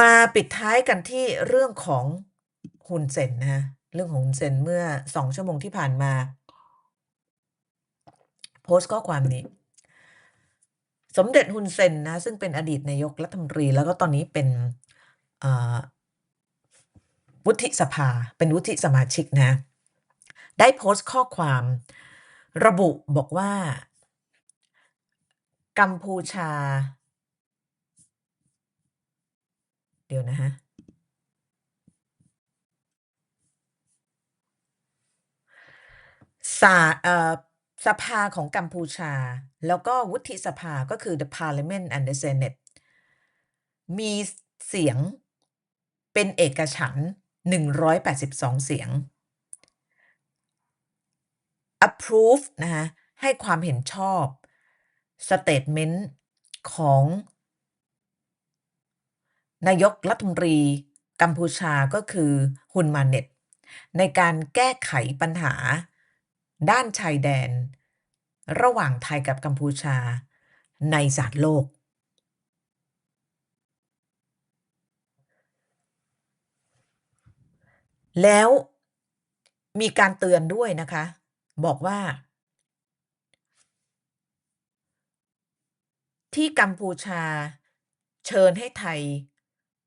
มาปิดท้ายกันที่เรื่องของฮุนเซนนะฮะเรื่องของฮุนเซนเมื่อสองชั่วโมงที่ผ่านมา โพสต์ข้อความนี้ สมเด็จฮุนเซนนะ ซึ่งเป็นอดีตนายกรัฐมนตรี แล้วก็ตอนนี้เป็นวุฒิสภา เป็นวุฒิสมาชิกนะ ได้โพสต์ข้อความระบุบอกว่า กัมพูชา เดี๋ยวนะฮะสาเอ่อสภาของกัมพูชา แล้วก็วุฒิสภาก็คือ the parliament and the senate มีเสียงเป็นเอกฉันท์182เสียง approve นะคะให้ความเห็นชอบ statement ของ นายกรัฐมนตรีกัมพูชาก็คือฮุนมาเน็ต ในการแก้ไขปัญหา ด้านชายแดน ระหว่างไทยกับกัมพูชา ในศาลโลก แล้วมีการเตือนด้วยนะคะ บอกว่า ที่กัมพูชาเชิญให้ไทย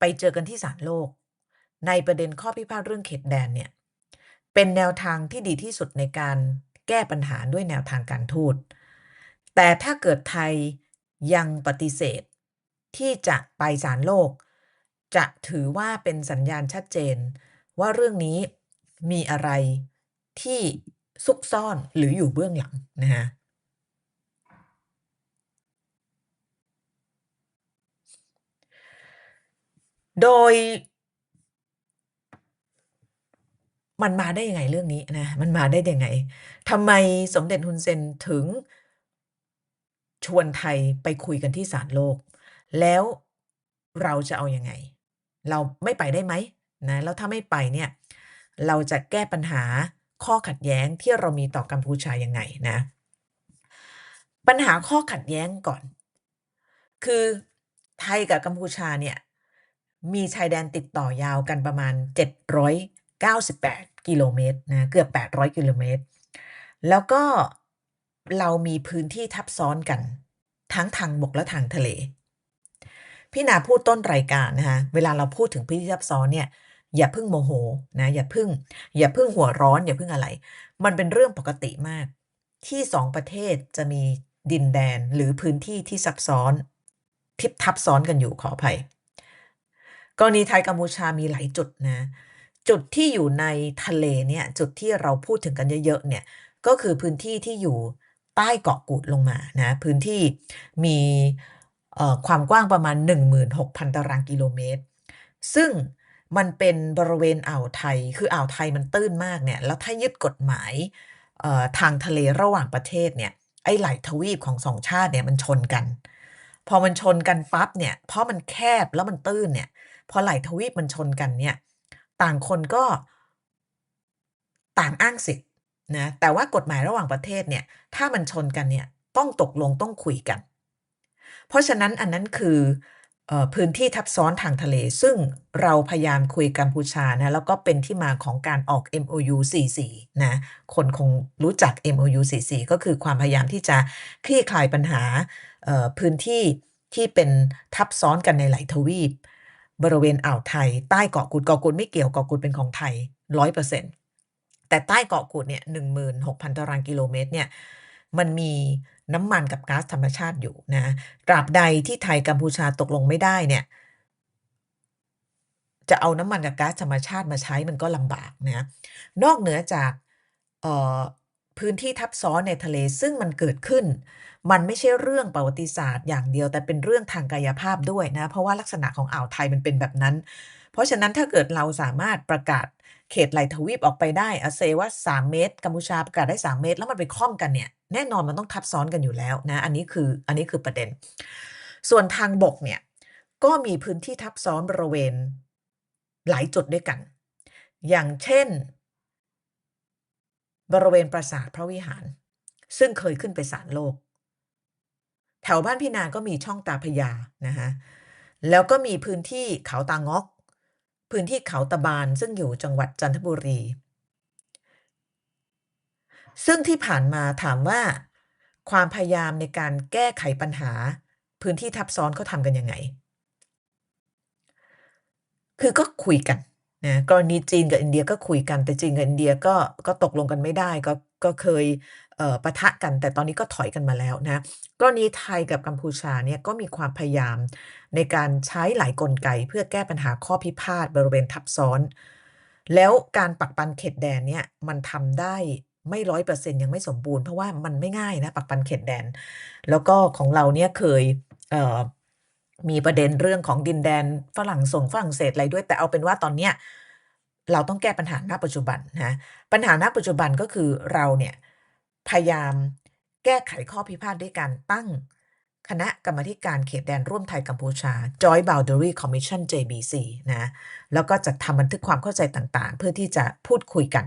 ไปเจอกันที่ศาลโลก ในประเด็นข้อพิพาทเรื่องเขตแดนเนี่ยเป็นแนวทางที่ดีที่สุดในการแก้ปัญหาด้วยแนวทางการทูต แต่ถ้าเกิดไทยยังปฏิเสธ ที่จะไปศาลโลก จะถือว่าเป็นสัญญาณชัดเจน ว่าเรื่องนี้มีอะไรที่ซุกซ่อนหรืออยู่เบื้องหลังนะฮะ โดย มันมาได้ยังไงเรื่องนี้นะ มันมาได้ยังไงทำไมสมเด็จฮุนเซนถึง ชวนไทยไปคุยกันที่ศาลโลก แล้วเราจะเอาอยัางไง เราไม่ไปได้ไหมนะแล้วถ้าไม่ไปเนี่ย เราจะแก้ปัญหาข้อขัดแย้งที่เรามีต่อกัมพูชายังไงนะ ปัญหาข้อขัดแย้งก่อน คือไทยกับกัมพูชาเนี่ย มีชายแดนติดต่อยาวกันประมาณ 798 กิโลเมตรนะเกือบ 800 กิโลเมตร แล้วก็เรามีพื้นที่ทับซ้อนกัน ทั้งทางบกและทางทะเล พี่นาพูดต้นรายการนะคะเวลาเราพูดถึงพื้นที่ทับซ้อนเนี่ยอย่าพึ่งโมโหนะอย่าพึ่ง อย่าพึ่งหัวร้อน อย่าพึ่งอะไร มันเป็นเรื่องปกติมาก ที่สองประเทศจะมีดินแดนหรือพื้นที่ที่ซับซ้อน ทิบทับซ้อนกันอยู่ขออภัย กรณีไทยกัมพูชามีหลายจุดนะ จุดที่อยู่ในทะเลเนี่ยจุดที่เราพูดถึงกันเยอะๆเนี่ยก็คือพื้นที่ที่อยู่ใต้เกาะกูดลงมานะพื้นที่มีความกว้างประมาณ 16,000 ตารางกิโลเมตร ซึ่งมันเป็นบริเวณอ่าวไทย คืออ่าวไทยมันตื้นมากเนี่ย แล้วถ้ายึดกฎหมายทางทะเลระหว่างประเทศเนี่ย ไอ้ไหลทวีปของสองชาติเนี่ยมันชนกัน พอมันชนกันปั๊บเนี่ย เพราะมันแคบแล้วมันตื้นเนี่ย พอไหลทวีปมันชนกันเนี่ย ต่างคนก็ต่างอ้างสิทธิ์นะแต่ว่ากฎหมายระหว่างประเทศเนี่ย ถ้ามันชนกันเนี่ย ต้องตกลงต้องคุยกัน เพราะฉะนั้นอันนั้นคืออพื้นที่ทับซ้อนทางทะเล ซึ่งเราพยายามคุยกัมพูชานะแล้วก็เป็นที่มาของการออก MOU 44นะคนคงรู้จัก MOU 44ก็คือความพยายามที่จะคลี่คลายปัญหาพื้นที่ที่เป็นทับซ้อนกันในหลายทวีป บริเวณอ่าวไทย ใต้เกาะกูดเกาะกูดไม่เกี่ยวเกาะกูดเป็นของไทยร้อยเปอร์เซ็นต์แต่ใต้เกาะกูดเนี่ยหนึ่งหมื่นหกพันตารางกิโลเมตรเนี่ยมันมีน้ำมันกับก๊าซธรรมชาติอยู่นะตราบใดที่ไทยกัมพูชาตกลงไม่ได้เนี่ยจะเอาน้ำมันกับก๊าซธรรมชาติมาใช้มันก็ลำบากนะนอกเหนือจากพื้นที่ทับซ้อนในทะเลซึ่งมันเกิดขึ้น มันไม่ใช่เรื่องประวัติศาสตร์อย่างเดียว แต่เป็นเรื่องทางกายภาพด้วยนะ เพราะว่าลักษณะของอ่าวไทยมันเป็นแบบนั้น เพราะฉะนั้นถ้าเกิดเราสามารถประกาศเขตไหลทวีปออกไปได้อาเซว่า 3 เมตร กัมพูชาประกาศได้ 3 เมตร แล้วมันไปคล้องกันเนี่ยแน่นอนมันต้องทับซ้อนกันอยู่แล้วนะ อันนี้คืออันนี้คือประเด็น ส่วนทางบกเนี่ยก็มีพื้นที่ทับซ้อนบริเวณหลายจุดด้วยกัน อย่างเช่น บริเวณปราสาทพระวิหาร ซึ่งเคยขึ้นไปศาลโลก แถวบ้านพี่นาก็มีช่องตาพยานะคะแล้วก็มีพื้นที่เขาตางอก พื้นที่เขาตะบานซึ่งอยู่จังหวัดจันทบุรี ซึ่งที่ผ่านมาถามว่า ความพยายามในการแก้ไขปัญหา พื้นที่ทับซ้อนเขาทำกันยังไง คือก็คุยกันนะกรณีจีนกับอินเดียก็คุยกันแต่จีนกับอินเดียก็ก็ตกลงกันไม่ได้ก็ก็เคย ปะทะกันแต่ตอนนี้ก็ถอยกันมาแล้วนะกรณีไทยกับกัมพูชาเนี่ยก็มีความพยายามในการใช้หลายกลไกเพื่อแก้ปัญหาข้อพิพาทบริเวณทับซ้อน แล้วการปักปันเขตแดนเนี่ยมันทำได้ไม่ร้อยเปอร์เซ็นยังไม่สมบูรณ์เพราะว่ามันไม่ง่ายนะปักปันเขตแดน แล้วก็ของเราเนี่ยเคยเมีประเด็นเรื่องของดินแดนฝรั่งส่งฝรั่งเศสอะไรด้วย แต่เอาเป็นว่าตอนเนี้ยเราต้องแก้ปัญหาณปัจจุบันนะปัญหาณปัจจุบันก็คือเราเนี่ย พยายามแก้ไขข้อพิพาทด้วยการตั้งคณะกรรมาการเขตแดนร่วมไทยกัมพูชา Joint Boundary Commission JBC นะ แล้วก็จะทำบันทึกความเข้าใจต่างๆ เพื่อที่จะพูดคุยกัน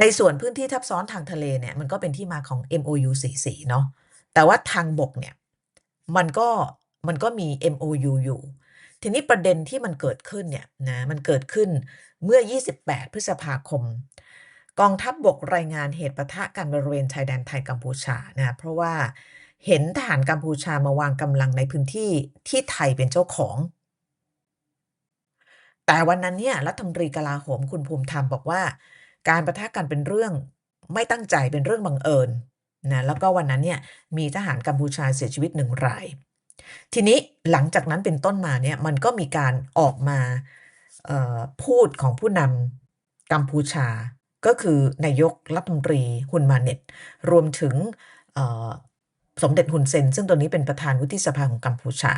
ในส่วนพื้นที่ทับซ้อนทางทะเลเนี่ย มันก็เป็นที่มาของ MOU 44เนาะ แต่ว่าทางบกเนี่ย มันก็มันก็มี MOU อยู่ ทีนี้ประเด็นที่มันเกิดขึ้นเนี่ยนะ มันเกิดขึ้นเมื่อ 28 พฤษภาคม กองทัพบบกรายงานเหตุปะทะกันบริเวณชายแดนไทยกัมพูชานะเพราะว่าเห็นทหารกัมพูชามาวางกำลังในพื้นที่ที่ไทยเป็นเจ้าของ แต่วันนั้นเนี่ยรัฐมนตรีกลาโหมคุณภูมิธรรมบอกว่า การประทะกันเป็นเรื่องไม่ตั้งใจเป็นเรื่องบังเอิญนะแล้วก็วันนั้นเนี่ยมีทหารกัมพูชาเสียชีวิตหนึ่งราย ทีนี้หลังจากนั้นเป็นต้นมาเนี่ยมันก็มีการออกมาพูดของผู้นำกัมพูชา ก็คือนายกรัฐมนตรีฮุนมาเน็ต รวมถึงสมเด็จฮุนเซน ซึ่งตัวนี้เป็นประธานวุฒิสภาของกัมพูชา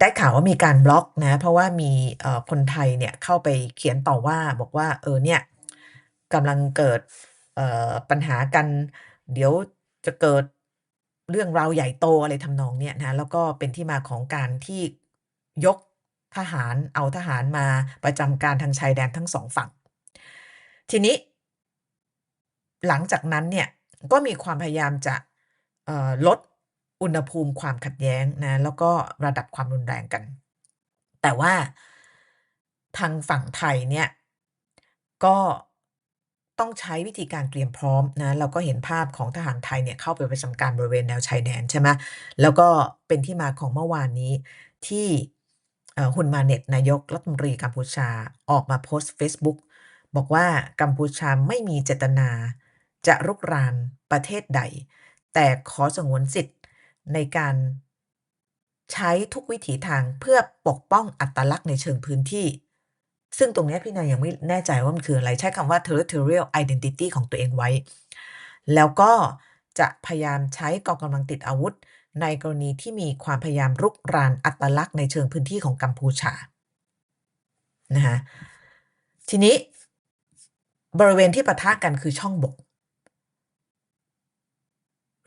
ได้ข่าวว่ามีการบล็อกนะเพราะว่ามีคนไทยเนี่ยเข้าไปเขียนต่อว่าบอกว่าเออเนี่ยกำลังเกิดปัญหากัน เดี๋ยวจะเกิดเรื่องราวใหญ่โตอะไรทำนองเนี้ยนะแล้วก็เป็นที่มาของการที่ยก ทหารเอาทหารมาประจำการทางชายแดนทั้งสองฝั่ง ทีนี้ หลังจากนั้นเนี่ยก็มีความพยายามจะลดอุณหภูมิความขัดแย้งนะแล้วก็ระดับความรุนแรงกัน แต่ว่าทางฝั่งไทยเนี่ยก็ต้องใช้วิธีการเตรียมพร้อมนะเราก็เห็นภาพของทหารไทยเนี่ยเข้าไปประจำการบริเวณแนวชายแดนใช่ไหมแล้วก็เป็นที่มาของเมื่อวานนี้ที่ ฮุนมาเน็ตนายกรัฐมนตรีกัมพูชาออกมาโพสต์ Facebook บอกว่ากัมพูชาไม่มีเจตนา จะรุกรานประเทศใด แต่ขอสงวนสิทธิ์ในการใช้ทุกวิถีทางเพื่อปกป้องอัตลักษณ์ในเชิงพื้นที่ ซึ่งตรงนี้พี่นายยังไม่แน่ใจว่ามันคืออะไร ใช้คำว่า territorial identity ของตัวเองไว้ แล้วก็จะพยายามใช้กองกำลังติดอาวุธ ในกรณีที่มีความพยายามรุกรานอัตลักษณ์ในเชิงพื้นที่ของกัมพูชานะคะทีนี้บริเวณที่ปะทะกันคือช่องบก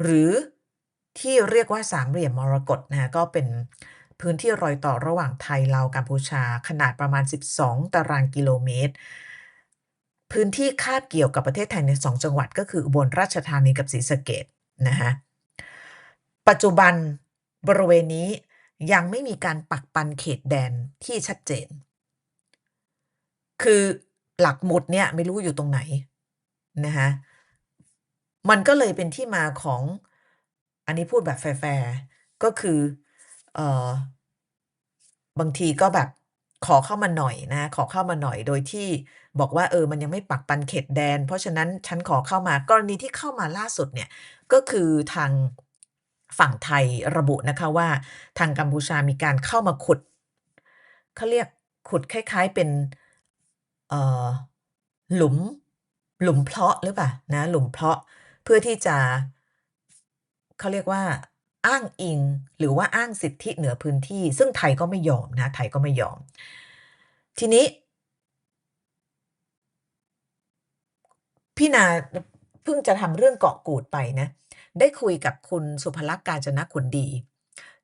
หรือที่เรียกว่าสามเหลี่ยมมรกตนะก็เป็นพื้นที่รอยต่อระหว่างไทยลาวกัมพูชา ขนาดประมาณ 12 ตารางกิโลเมตร พื้นที่คาบเกี่ยวกับประเทศไทยในสองจังหวัดก็คืออุบลราชธานีกับศรีสะเกดนะคะ ปัจจุบันบริเวณนี้ยังไม่มีการปักปันเขตแดนที่ชัดเจน คือหลักหมุดเนี่ยไม่รู้อยู่ตรงไหนนะคะมันก็เลยเป็นที่มาของอันนี้พูดแบบแฟร์ก็คือเออบางทีก็แบบขอเข้ามาหน่อยนะ ขอเข้ามาหน่อยโดยที่บอกว่าเออมันยังไม่ปักปันเขตแดน เพราะฉะนั้นฉันขอเข้ามากรณีที่เข้ามาล่าสุดเนี่ยก็คือทาง ฝั่งไทยระบุนะคะว่าทางกัมพูชามีการเข้ามาขุดเขาเรียกขุดคล้ายๆเป็นหลุมหลุมเพาะหรือเปล่านะหลุมเพาะเพื่อที่จะเขาเรียกว่าอ้างอิงหรือว่าอ้างสิทธิเหนือพื้นที่ ซึ่งไทยก็ไม่ยอมนะไทยก็ไม่ยอม ทีนี้ พี่นาเพิ่งจะทำเรื่องเกาะกูดไปนะ ได้คุยกับคุณสุภลักษณ์การจนะขุนดี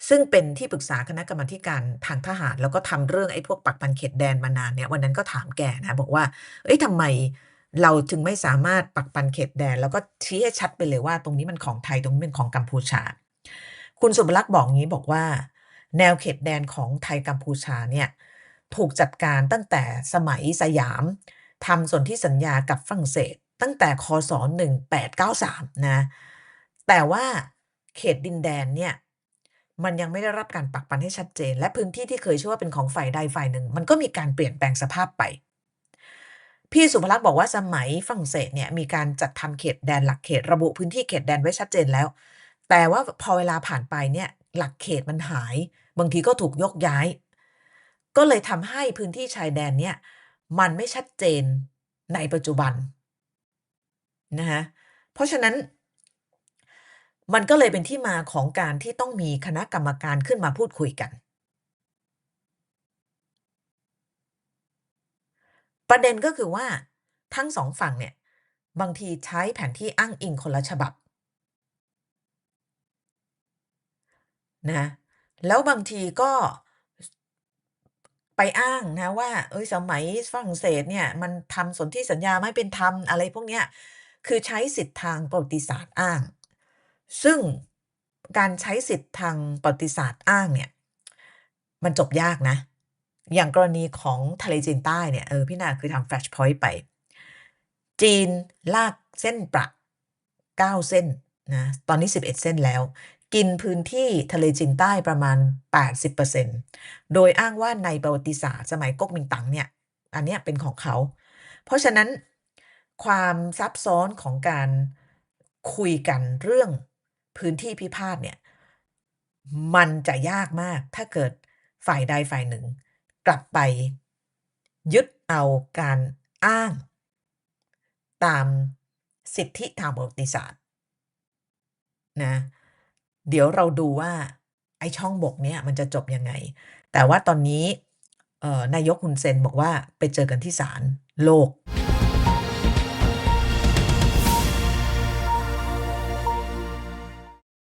ซึ่งเป็นที่ปรึกษาคณะกรรมาการทางทหาร แล้วก็ทำเรื่องไอ้พวกปักปันเขตแดนมานานเนี่ยวันนั้นก็ถามแกนะบอกว่า เอ้ยทำไมเราจึงไม่สามารถปักปันเขตแดน แล้วก็ชี้ให้ชัดไปเลยว่า ตรงนี้มันของไทยตรงนี้เป็นของกัมพูชา คุณสุภลักษณ์บอกงี้บอกว่า แนวเขตแดนของไทยกัมพูชาเนี่ยถูกจัดการตั้งแต่สมัยสยามทำส่วนธิสัญญากับฝรั่งเศส ตั้งแต่คศ1893 นะ แต่ว่าเขตดินแดนเนี่ยมันยังไม่ได้รับการปักปันให้ชัดเจน และพื้นที่ที่เคยเชื่อว่าเป็นของฝ่ายใดฝ่ายหนึ่ง มันก็มีการเปลี่ยนแปลงสภาพไป พี่สุภลักษณ์บอกว่าสมัยฝรั่งเศสเนี่ยมีการจัดทำเขตแดนหลักเขตระบุพื้นที่เขตแดนไว้ชัดเจนแล้ว แต่ว่าพอเวลาผ่านไปเนี่ยหลักเขตมันหาย บางทีก็ถูกยกย้าย ก็เลยทำให้พื้นที่ชายแดนเนี่ยมันไม่ชัดเจนในปัจจุบันนะคะเพราะฉะนั้น มันก็เลยเป็นที่มาของการที่ต้องมีคณะกรรมการขึ้นมาพูดคุยกัน ประเด็นก็คือว่าทั้ง2ฝั่งเนี่ย บางทีใช้แผนที่อ้างอิงคนละฉบับนะแล้วบางทีก็ไปอ้างนะว่าเฮ้ยสมัยฝรั่งเศสเนี่ย มันทำสนธิสัญญาไม่เป็นธรรมอะไรพวกเนี้ยคือใช้สิทธิ์ทางประวัติศาสตร์อ้าง ซึ่งการใช้สิทธิ์ทางประวัติศาสตร์อ้างเนี่ย มันจบยากนะ อย่างกรณีของทะเลจีนใต้เนี่ย เออ พี่นาเคยทำ Flashpoint ไป จีนลากเส้นประ 9 เส้นนะ ตอนนี้ 11 เส้นแล้ว กินพื้นที่ทะเลจีนใต้ประมาณ 80%โดยอ้างว่าในประวัติศาสตร์สมัยก๊กมินตั๋งเนี่ย อันเนี้ยเป็นของเขา เพราะฉะนั้นความซับซ้อนของการคุยกันเรื่อง พื้นที่พิพาทเนี่ย มันจะยากมาก ถ้าเกิดฝ่ายใดฝ่ายหนึ่ง กลับไป ยึดเอาการอ้าง ตามสิทธิทางประวัติศาสตร์นะเดี๋ยวเราดูว่า ไอ้ช่องบกเนี่ยมันจะจบยังไง แต่ว่าตอนนี้นายกฮุนเซนบอกว่าไปเจอกันที่ศาลโลก